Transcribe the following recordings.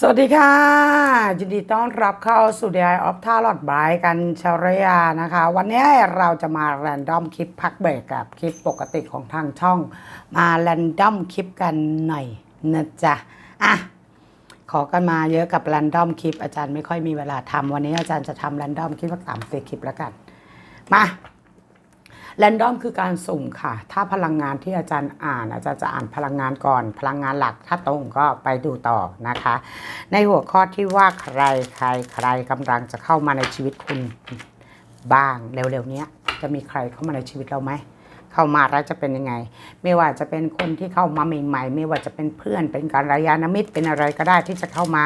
สวัสดีค่ะยินดีต้อนรับเข้าสู่ DI of t a l o t by กันชรยานะคะ วันนี้เราจะมาแรนดอมคลิปพักเบรกกับคลิปปกติของทางช่อง มาแรนดอมคลิปกันหน่อยนะจ๊ะอะขอกันมาเยอะกับแรนดอมคลิปอาจารย์ไม่ค่อยมีเวลาทำวันนี้อาจารย์จะทำแรนดอมคลิปสักสามสี่คลิปแล้วกัน มา แรนดอมคือการสุ่มค่ะ ถ้าพลังงานที่อาจารย์อ่านอาจารย์จะอ่านพลังงานก่อน พลังงานหลักถ้าตรงก็ไปดูต่อนะคะ ในหัวข้อที่ว่าใครใครใครกำลังจะเข้ามาในชีวิตคุณบ้างเร็วๆนี้จะมีใครเข้ามาในชีวิตเราไหมเข้ามาแล้วจะเป็นยังไง ไม่ว่าจะเป็นคนที่เข้ามาใหม่ๆ ไม่ว่าจะเป็นเพื่อนเป็นการรยานมิตรเป็นอะไรก็ได้ที่จะเข้ามา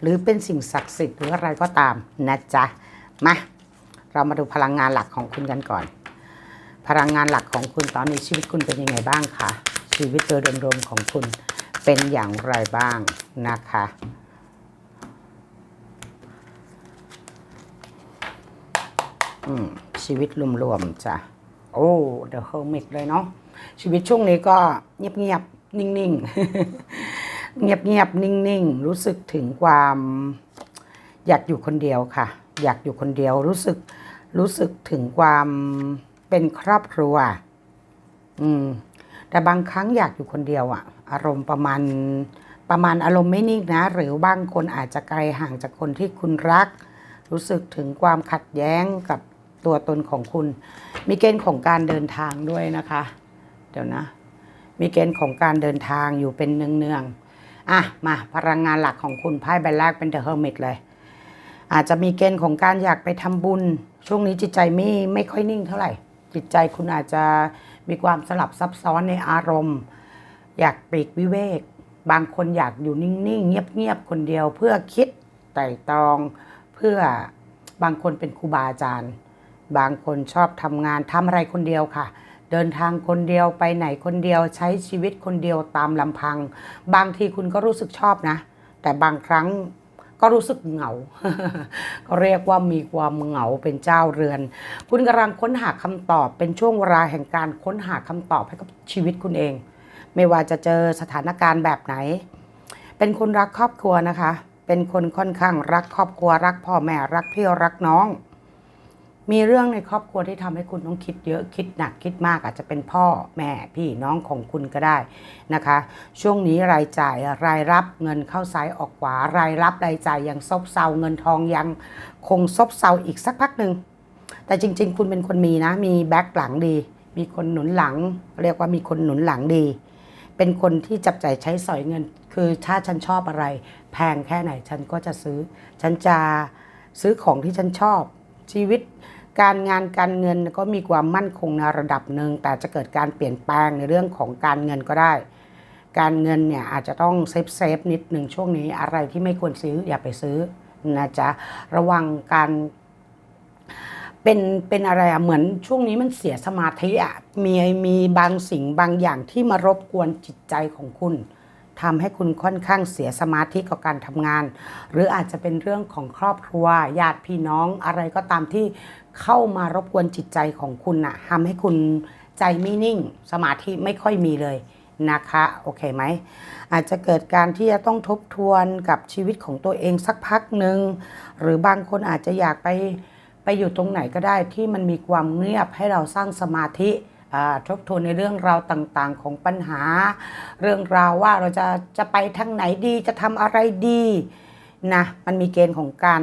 หรือเป็นสิ่งศักดิ์สิทธิ์หรืออะไรก็ตามนะจ๊ะมาเรามาดูพลังงานหลักของคุณกันก่อน พลังงานหลักของคุณตอนนี้ชีวิตคุณเป็นยังไงบ้างคะชีวิตโดยรวมๆของคุณเป็นอย่างไรบ้างนะคะ อืมชีวิตรวมๆจ้ะโอ้เดอะเฮอร์มิตเลยเนาะชีวิตช่วงนี้ก็เงียบๆนิ่งๆ เงียบๆนิ่งๆ รู้สึกถึงความ อยากอยู่คนเดียวค่ะ อยากอยู่คนเดียวรู้สึกรู้สึกถึงความ เป็นครอบครัว อืม แต่บางครั้งอยากอยู่คนเดียวอะอารมณ์ประมาณประมาณอารมณ์ไม่นิ่งนะ หรือบางคนอาจจะไกลห่างจากคนที่คุณรัก รู้สึกถึงความขัดแย้งกับตัวตนของคุณ มีเกณฑ์ของการเดินทางด้วยนะคะ เดี๋ยวนะ มีเกณฑ์ของการเดินทางอยู่เป็นเนืองๆอะมาพลังงานหลักของคุณไพ่ใบแรกเป็นเดอะเฮอร์มิตเลย อาจจะมีเกณฑ์ของการอยากไปทำบุญ ช่วงนี้จิตใจไม่ไม่ค่อยนิ่งเท่าไหร่ จิตใจคุณอาจจะมีความสลับซับซ้อนในอารมณ์ อยากปลีกวิเวก บางคนอยากอยู่นิ่งๆ เงียบๆ คนเดียวเพื่อคิดไตร่ตรองเพื่อบางคนเป็นครูบาอาจารย์ บางคนชอบทำงานทำอะไรคนเดียวค่ะ เดินทางคนเดียวไปไหนคนเดียวใช้ชีวิตคนเดียวตามลำพัง บางทีคุณก็รู้สึกชอบนะ แต่บางครั้ง ก็รู้สึกเหงาก็เรียกว่ามีความเหงาเป็นเจ้าเรือน คุณกำลังค้นหาคำตอบเป็นช่วงเวลาแห่งการค้นหาคำตอบให้กับชีวิตคุณเอง ไม่ว่าจะเจอสถานการณ์แบบไหน เป็นคนรักครอบครัวนะคะ เป็นคนค่อนข้างรักครอบครัวรักพ่อแม่รักพี่รักน้อง มีเรื่องในครอบครัวที่ทำให้คุณต้องคิดเยอะคิดหนักคิดมากอาจจะเป็นพ่อแม่พี่น้องของคุณก็ได้นะคะ ช่วงนี้รายจ่ายรายรับเงินเข้าซ้ายออกขวารายรับรายจ่ายยังซบเซาเงินทองยังคงซบเซาอีกสักพักหนึ่งแต่จริง ๆ คุณเป็นคนมีนะ มีแบ็คหลังดี มีคนหนุนหลัง เรียกว่ามีคนหนุนหลังดี เป็นคนที่จับใจ่ายใช้สอยเงิน คือถ้าฉันชอบอะไร แพงแค่ไหนฉันก็จะซื้อ ฉันจะซื้อของที่ฉันชอบชีวิต การงานการเงินก็มีความมั่นคงในระดับหนึ่งแต่จะเกิดการเปลี่ยนแปลงในเรื่องของการเงินก็ได้ การเงินเนี่ยอาจจะต้องเซฟเซฟนิดหนึ่งช่วงนี้อะไรที่ไม่ควรซื้ออย่าไปซื้อนะจ๊ะระวังการเป็นเป็นอะไรอะเหมือนช่วงนี้มันเสียสมาธิอะมีมีบางสิ่งบางอย่างที่มารบกวนจิตใจของคุณ ทำให้คุณค่อนข้างเสียสมาธิกับการทำงาน หรืออาจจะเป็นเรื่องของครอบครัวญาติพี่น้องอะไรก็ตามที่เข้ามารบกวนจิตใจของคุณน่ะทำให้คุณใจไม่นิ่ง สมาธิไม่ค่อยมีเลยนะคะโอเคไหมอาจจะเกิดการที่จะต้องทบทวนกับชีวิตของตัวเองสักพักหนึ่งหรือบางคนอาจจะอยากไปไปอยู่ตรงไหนก็ได้ที่มันมีความเงียบให้เราสร้างสมาธิ ทบทวนในเรื่องราวต่างๆ ของปัญหา เรื่องราวว่าเราจะจะไปทางไหนดีจะทำอะไรดีนะมันมีเกณฑ์ของการ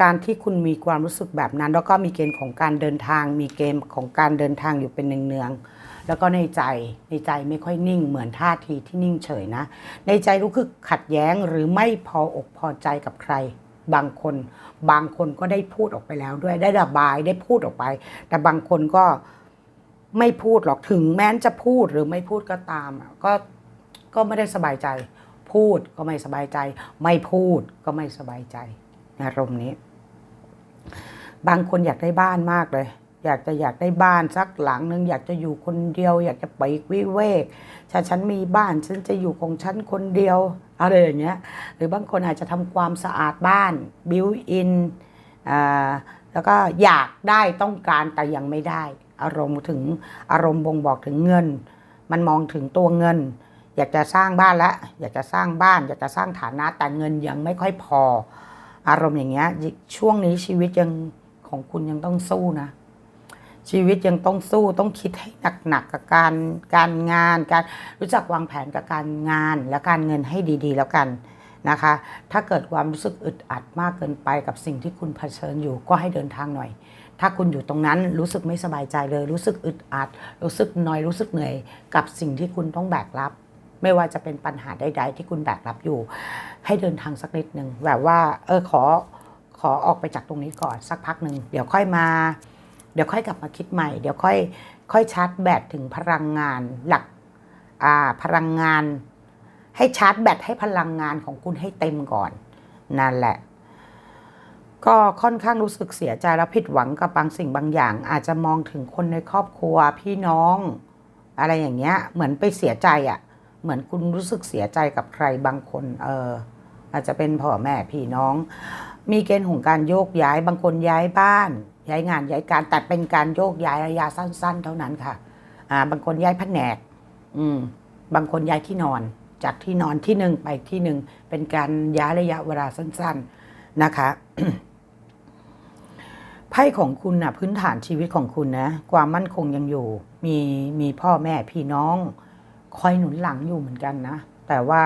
การที่คุณมีความรู้สึกแบบนั้น แล้วก็มีเกณฑ์ของการเดินทาง มีเกณฑ์ของการเดินทางอยู่เป็นเนืองๆแล้วก็ในใจในใจไม่ค่อยนิ่งเหมือนท่าทีที่นิ่งเฉยนะ ในใจรู้คือขัดแย้งหรือไม่พออกพอใจกับใคร บางคน บางคนก็ได้พูดออกไปแล้วด้วยได้ระบายได้พูดออกไป แต่บางคนก็ ไม่พูดหรอกถึงแม้นจะพูดหรือไม่พูดก็ตามก็ก็ไม่ได้สบายใจ พูดก็ไม่สบายใจ ไม่พูดก็ไม่สบายใจอารมณ์นี้ บางคนอยากได้บ้านมากเลย อยากจะอยากได้บ้านสักหลังหนึ่งอยากจะอยู่คนเดียว อยากจะไปวิเวกถ้าฉันมีบ้านฉันจะอยู่ของฉันคนเดียวอะไรอย่างเงี้ย หรือบางคนอาจจะทำความสะอาดบ้านบิวอินแล้วก็อยากได้ต้องการแต่ยังไม่ได้ อารมณ์ถึงอารมณ์บ่งบอกถึงเงิน มันมองถึงตัวเงิน อยากจะสร้างบ้านแล้วอยากจะสร้างบ้าน อยากจะสร้างฐานะแต่เงินยังไม่ค่อยพอ อารมณ์อย่างเงี้ยช่วงนี้ชีวิตยังของคุณยังต้องสู้นะ ชีวิตยังต้องสู้ต้องคิดให้หนักๆกับการการงาน การรู้จักวางแผนกับการงานและการเงินให้ดีๆ แล้วกันนะคะ ถ้าเกิดความรู้สึกอึดอัดมากเกินไปกับสิ่งที่คุณเผชิญอยู่ก็ให้เดินทางหน่อย ถ้าคุณอยู่ตรงนั้นรู้สึกไม่สบายใจเลย รู้สึกอึดอัด รู้สึกน้อยรู้สึกเหนื่อย กับสิ่งที่คุณต้องแบกรับ ไม่ว่าจะเป็นปัญหาใด ๆ ที่คุณแบกรับอยู่ ให้เดินทางสักนิดหนึ่งแบบว่า เออขอขอออกไปจากตรงนี้ก่อนสักพักหนึ่งเดี๋ยวค่อยมา เดี๋ยวค่อยกลับมาคิดใหม่ เดี๋ยวค่อยค่อยชาร์จแบตถึงพลังงานหลักอ่าพลังงาน ให้ชาร์จแบตให้พลังงานของคุณให้เต็มก่อนนั่นแหละ ก็ค่อนข้างรู้สึกเสียใจและผิดหวังกับบางสิ่งบางอย่าง อาจจะมองถึงคนในครอบครัวพี่น้อง อะไรอย่างเงี้ย เหมือนไปเสียใจอะ่ะ เหมือนคุณรู้สึกเสียใจกับใครบางคน เออ อาจจะเป็นพ่อแม่พี่น้อง มีเกณฑ์ของการโยกย้ายบางคนย้ายบ้าน ย้ายงานย้ายการแต่เป็นการโยกย้ายระยะสั้น ๆ เท่านั้นค่ะ อ่า บางคนย้ายแผนก อืม บางคนย้ายที่นอน จากที่นอนที่หนึ่งไปที่หนึ่งเป็นการย้ายระยะเวลาสั้น ๆนะคะ ไพ่ของคุณนะพื้นฐานชีวิตของคุณนะ ความมั่นคงยังอยู่ มีมีพ่อแม่พี่น้อง คอยหนุนหลังอยู่เหมือนกันนะ แต่ว่า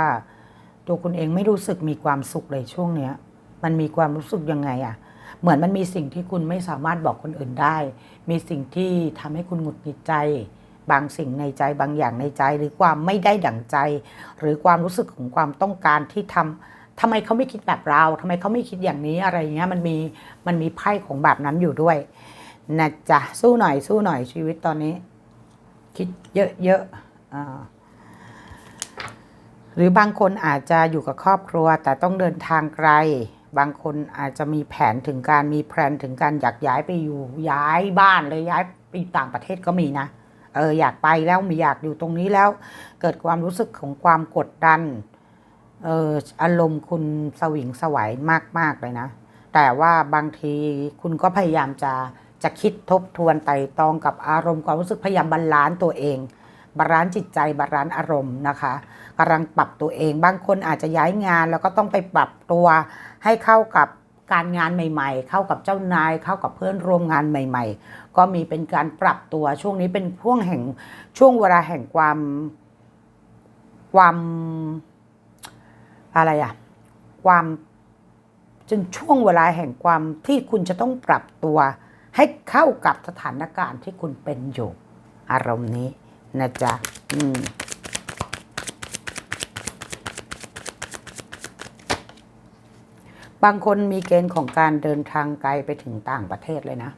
ตัวคุณเองไม่รู้สึกมีความสุขเลยช่วงเนี้ย มันมีความรู้สึกยังไงอะ่ะ เหมือนมันมีสิ่งที่คุณไม่สามารถบอกคนอื่นได้ มีสิ่งที่ทำให้คุณหงุดหงิดใจ บางสิ่งในใจบางอย่างในใจ หรือความไม่ได้ดั่งใจ หรือความรู้สึกของความต้องการที่ทำ ทำไมเขาไม่คิดแบบเราทำไมเขาไม่คิดอย่างนี้อะไรเงี้ยมันมีมันมีไพ่ของแบบนั้นอยู่ด้วยนะจ๊ะสู้หน่อยสู้หน่อยชีวิตตอนนี้ คิดเยอะๆหรือบางคนอาจจะอยู่กับครอบครัว แต่ต้องเดินทางไกล บางคนอาจจะมีแผนถึงการมีแผนถึงการอยากย้ายไปอยู่ย้ายบ้านเลยย้ายไปต่างประเทศก็มีนะเอออยากไปแล้วไม่อยากอยู่ตรงนี้แล้ว เกิดความรู้สึกของความกดดัน เอออารมณ์คุณสวิงสวัยมาก ๆ เลยนะ แต่ว่าบางทีคุณก็พยายามจะจะคิดทบทวนไต่ตองกับอารมณ์ความรู้สึกพยายามบาลานซ์ตัวเอง บาลานซ์จิตใจบาลานซ์อารมณ์นะคะกำลังปรับตัวเอง บางคนอาจจะย้ายงานแล้วก็ต้องไปปรับตัวให้เข้ากับการงานใหม่ ๆ เข้ากับเจ้านาย เข้ากับเพื่อนร่วมงานใหม่ ๆ ก็มีเป็นการปรับตัวช่วงนี้เป็นช่วงแห่งช่วงเวลาแห่งความความ อะไรอะความจนช่วงเวลาแห่งความที่คุณจะต้องปรับตัว ให้เข้ากับสถานการณ์ที่คุณเป็นอยู่ อารมณ์นี้นะจ๊ะอืมบางคนมีเกณฑ์ของการเดินทางไกลไปถึงต่างประเทศเลยนะ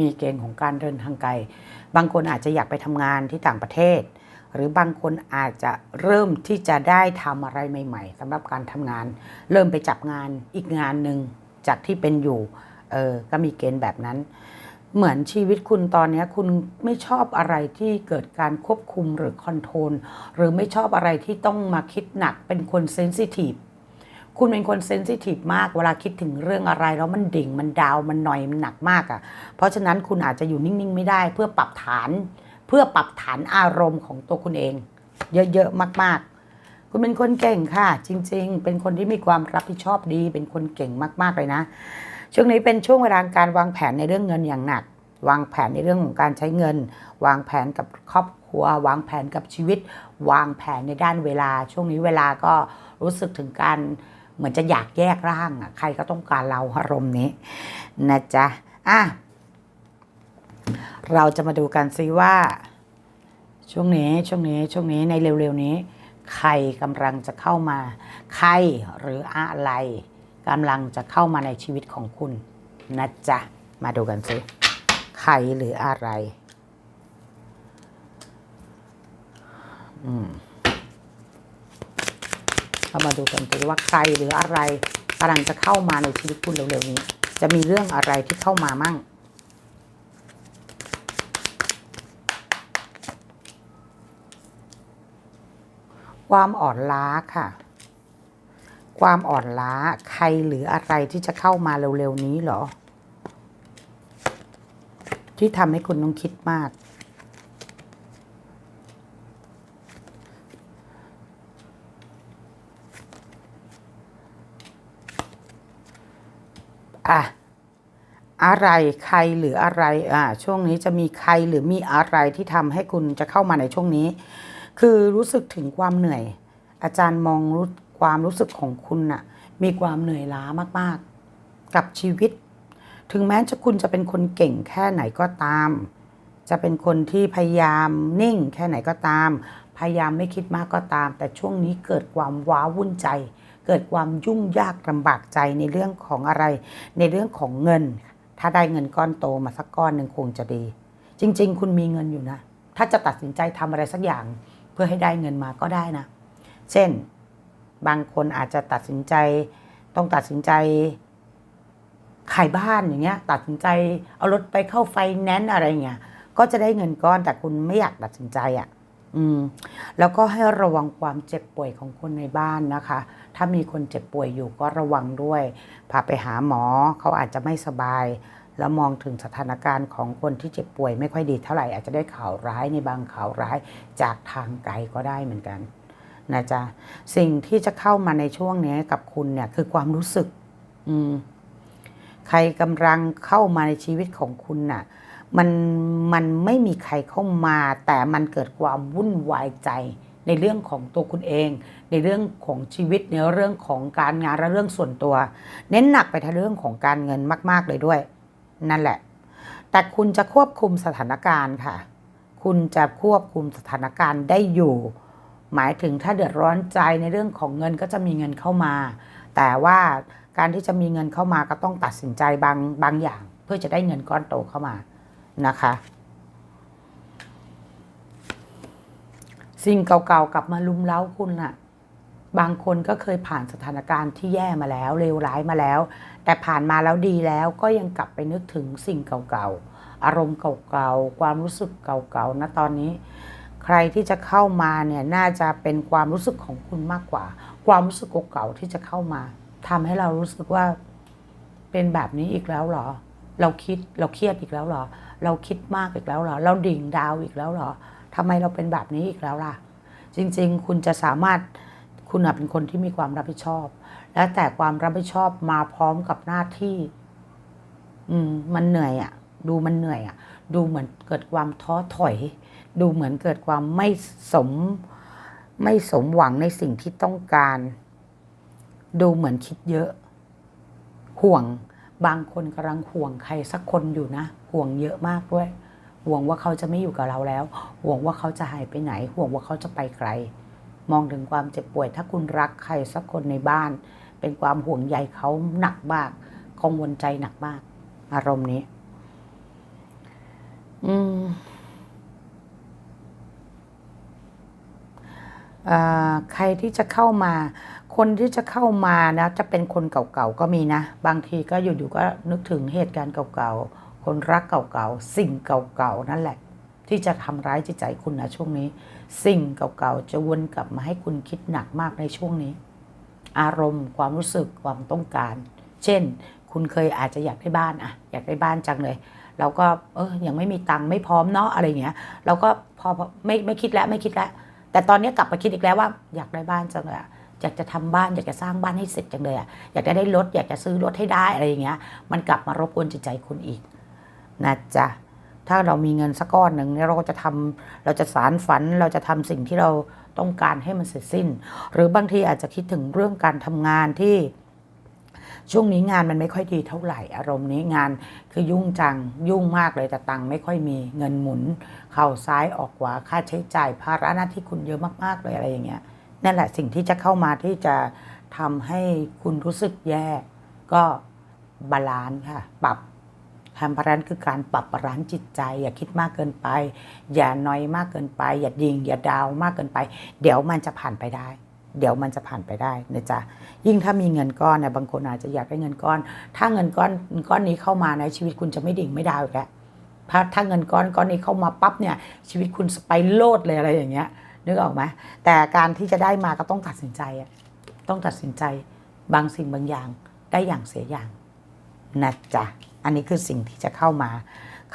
มีเกณฑ์ของการเดินทางไกล บางคนอาจจะอยากไปทำงานที่ต่างประเทศ หรือบางคนอาจจะเริ่มที่จะได้ทำอะไรใหม่ ๆสำหรับการทำงาน เริ่มไปจับงานอีกงานหนึ่งจากที่เป็นอยู่เออก็มีเกณฑ์แบบนั้น เหมือนชีวิตคุณตอนนี้คุณไม่ชอบอะไรที่เกิดการควบคุมหรือคอนโทรลหรือไม่ชอบอะไรที่ต้องมาคิดหนักเป็นคนเซนซิทีฟคุณเป็นคนเซนซิทีฟมากเวลาคิดถึงเรื่องอะไรแล้วมันดิ่งมันดาวมันหน่อยมันหนักมากอะ่ะ เพราะฉะนั้นคุณอาจจะอยู่นิ่งๆ ไม่ได้เพื่อปรับฐาน พื่อปรับฐานอารมณ์ของตัวคุณเอง เยอะๆมาก ๆ คุณเป็นคนเก่งค่ะ จริง ๆ เป็นคนที่มีความรับผิดชอบดี เป็นคนเก่งมากๆเลยนะ ช่วงนี้เป็นช่วงเวลาการวางแผนในเรื่องเงินอย่างหนัก วางแผนในเรื่องของการใช้เงิน วางแผนกับครอบครัว วางแผนกับชีวิต วางแผนในด้านเวลา ช่วงนี้เวลาก็รู้สึกถึงการเหมือนจะอยากแยกร่างอะใครก็ต้องการเราอารมณ์นี้นะจ๊ะอะ เราจะมาดูกันซิว่า ช่วงนี้ช่วงนี้ช่วงนี้ในเร็วๆนี้ ใครกำลังจะเข้ามา ใครหรืออะไรกำลังจะเข้ามาในชีวิตของคุณนะจ๊ะ มาดูกันซิใครหรืออะไร อืมเรามาดูกันสิว่าใครหรืออะไรกำลังจะเข้ามาในชีวิตคุณเร็วๆนี้ จะมีเรื่องอะไรที่เข้ามามั่ง ความอ่อนล้าค่ะ ความอ่อนล้าใครหรืออะไรที่จะเข้ามาเร็วๆนี้หรอ ที่ทำให้คุณต้องคิดมาก อะอะไรใครหรืออะไรอ่าช่วงนี้จะมีใครหรือมีอะไรที่ทำให้คุณจะเข้ามาในช่วงนี้ คือรู้สึกถึงความเหนื่อย อาจารย์มองรู้ความรู้สึกของคุณน่ะ มีความเหนื่อยล้ามากๆ กับชีวิต ถึงแม้จะคุณจะเป็นคนเก่งแค่ไหนก็ตาม จะเป็นคนที่พยายามนิ่งแค่ไหนก็ตาม พยายามไม่คิดมากก็ตาม แต่ช่วงนี้เกิดความว้าวุ่นใจ เกิดความยุ่งยากลำบากใจในเรื่องของอะไร ในเรื่องของเงิน ถ้าได้เงินก้อนโตมาสักก้อนหนึ่งคงจะดี จริง ๆ คุณมีเงินอยู่นะ ถ้าจะตัดสินใจทำอะไรสักอย่าง เพื่อให้ได้เงินมาก็ได้นะ เช่น บางคนอาจจะตัดสินใจ ต้องตัดสินใจขายบ้านอย่างเงี้ย ตัดสินใจเอารถไปเข้าไฟแนนซ์อะไรเงี้ยก็จะได้เงินก้อนแต่คุณไม่อยากตัดสินใจอะ่ะ อืม แล้วก็ให้ระวังความเจ็บป่วยของคนในบ้านนะคะ ถ้ามีคนเจ็บป่วยอยู่ก็ระวังด้วย พาไปหาหมอเขาอาจจะไม่สบาย แล้วมองถึงสถานการณ์ของคนที่เจ็บป่วยไม่ค่อยดีเท่าไหร่อาจจะได้ข่าวร้ายในบางข่าวร้ายจากทางไกลก็ได้เหมือนกันนะจ๊ะสิ่งที่จะเข้ามาในช่วงนี้กับคุณเนี่ยคือความรู้สึก อืมใครกำลังเข้ามาในชีวิตของคุณน่ะ มันมันไม่มีใครเข้ามา แต่มันเกิดความวุ่นวายใจในเรื่องของตัวคุณเอง ในเรื่องของชีวิตในเรื่องของการงานและเรื่องส่วนตัว เน้นหนักไปทางเรื่องของการเงินมาก ๆ เลยด้วย นั่นแหละ แต่คุณจะควบคุมสถานการณ์ค่ะ คุณจะควบคุมสถานการณ์ได้อยู่ หมายถึงถ้าเดือดร้อนใจในเรื่องของเงินก็จะมีเงินเข้ามา แต่ว่าการที่จะมีเงินเข้ามาก็ต้องตัดสินใจบางบางอย่าง เพื่อจะได้เงินก้อนโตเข้ามานะคะสิ่งเก่าๆกลับมาลุมเล้าคุณน่ะ บางคนก็เคยผ่านสถานการณ์ที่แย่มาแล้วเลวร้ายมาแล้ว แต่ผ่านมาแล้วดีแล้วก็ยังกลับไปนึกถึงสิ่งเก่าๆ อารมณ์เก่าๆ ความรู้สึกเก่าๆณตอนนี้ ใครที่จะเข้ามาเนี่ยน่าจะเป็นความรู้สึกของคุณมากกว่า ความรู้สึกเก่าๆที่จะเข้ามาทำให้เรารู้สึกว่าเป็นแบบนี้อีกแล้วเหรอ เราคิดเราเครียดอีกแล้วเหรอ เราคิดมากอีกแล้วเหรอ เราดิ่งดาวอีกแล้วเหรอทำไมเราเป็นแบบนี้อีกแล้วล่ะ จริง ๆ คุณจะสามารถ คุณเป็นคนที่มีความรับผิดชอบ และแต่ความรับผิดชอบมาพร้อมกับหน้าที่ อืม มันเหนื่อยอะ่ะ ดูมันเหนื่อยอะ่ะ ดูเหมือนเกิดความท้อถอย ดูเหมือนเกิดความไม่สม ไม่สมหวังในสิ่งที่ต้องการ ดูเหมือนคิดเยอะ ห่วง บางคนกำลังห่วงใครสักคนอยู่นะ ห่วงเยอะมากด้วย ห่วงว่าเขาจะไม่อยู่กับเราแล้ว ห่วงว่าเขาจะหายไปไหน ห่วงว่าเขาจะไปไกล มองถึงความเจ็บป่วย ถ้าคุณรักใครสักคนในบ้าน เป็นความห่วงใยเขาหนักมากกังวลใจหนักมาก อารมณ์นี้ อืมอ่าใครที่จะเข้ามา คนที่จะเข้ามานะ จะเป็นคนเก่าๆก็มีนะ บางทีก็อยู่ๆก็นึกถึงเหตุการณ์เก่าๆ คนรักเก่าๆ สิ่งเก่าๆ นั่นแหละ ที่จะทำร้ายจิตใจคุณนะช่วงนี้ สิ่งเก่าๆจะวนกลับมาให้คุณคิดหนักมากในช่วงนี้ อารมณ์ความรู้สึกความต้องการ เช่น คุณเคยอาจจะอยากได้บ้านอะอยากได้บ้านจังเลยเราก็เออยังไม่มีตังค์ไม่พร้อมเนาะอะไรเงี้ยเราก็พอพอไม่ไม่คิดแล้วไม่คิดแล้ว แต่ตอนนี้กลับมาคิดอีกแล้วว่า อยากได้บ้านจังเลยอะอยากจะทำบ้านอยากจะสร้างบ้านให้เสร็จจังเลยอะอยากจะได้รถอยากจะซื้อรถให้ได้อะไรอย่างเงี้ย มันกลับมารบกวนจิตใจคุณอีกนะจ๊ะ ถ้าเรามีเงินสักก้อนหนึ่งเนี่ยเราก็จะทำเราจะสารฝันเราจะทำสิ่งที่เราต้องการให้มันเสร็จสิ้น หรือบางทีอาจจะคิดถึงเรื่องการทำงานที่ช่วงนี้งานมันไม่ค่อยดีเท่าไหร่อารมณ์นี้งานคือยุ่งจังยุ่งมากเลยแต่ตังค์ไม่ค่อยมีเงินหมุน เข่าซ้ายออกขวาค่าใช้จ่ายภาระหน้าที่คุณเยอะมากๆเลยอะไรอย่างเงี้ยนั่นแหละสิ่งที่จะเข้ามาที่จะทำให้คุณรู้สึกแย่ ก็บาลานซ์ค่ะ ปรับ ทำบาลานคือการปรับบาลานจิตใจ อย่าคิดมากเกินไป อย่าน้อยมากเกินไป อย่าดิ่ง อย่าดาวมากเกินไป เดี๋ยวมันจะผ่านไปได้ เดี๋ยวมันจะผ่านไปได้นะจ๊ะยิ่งถ้ามีเงินก้อนนี่ยบางคนอาจจะอยากได้เงินก้อน ถ้าเงินก้อนก้อนนี้เข้ามาในชีวิตคุณจะไม่ดิ่งไม่ดาวอีกแล้วถ้าถ้าเงินก้อนก้อนนี้เข้ามาปั๊บเนี่ยชีวิตคุณสไปโลดเลยอะไรอย่างเงี้ยนึกออกไหมแต่การที่จะได้มาก็ต้องตัดสินใจอะต้องตัดสินใจบางสิ่งบางอย่างได้อย่างเสียอย่างนะจ๊ะ อันนี้คือสิ่งที่จะเข้ามา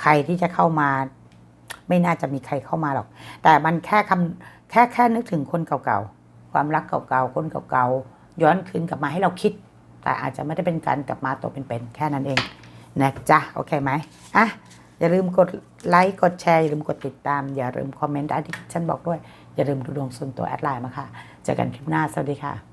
ใครที่จะเข้ามา ไม่น่าจะมีใครเข้ามาหรอก แต่มันแค่คำแค่แค่นึกถึงคนเก่าๆ ความรักเก่าๆ คนเก่าๆ ย้อนคืนกลับมาให้เราคิด แต่อาจจะไม่ได้เป็นการกลับมาตัวเป็นๆ แค่นั้นเองนะจ๊ะ โอเคไหมอะ อย่าลืมกดไลค์ กดแชร์ อย่าลืมกดติดตาม อย่าลืมคอมเมนต์อันที่ฉันบอกด้วย อย่าลืมดูดวงส่วนตัวแอดไลน์มาค่ะ เจอกันคลิปหน้า สวัสดีค่ะ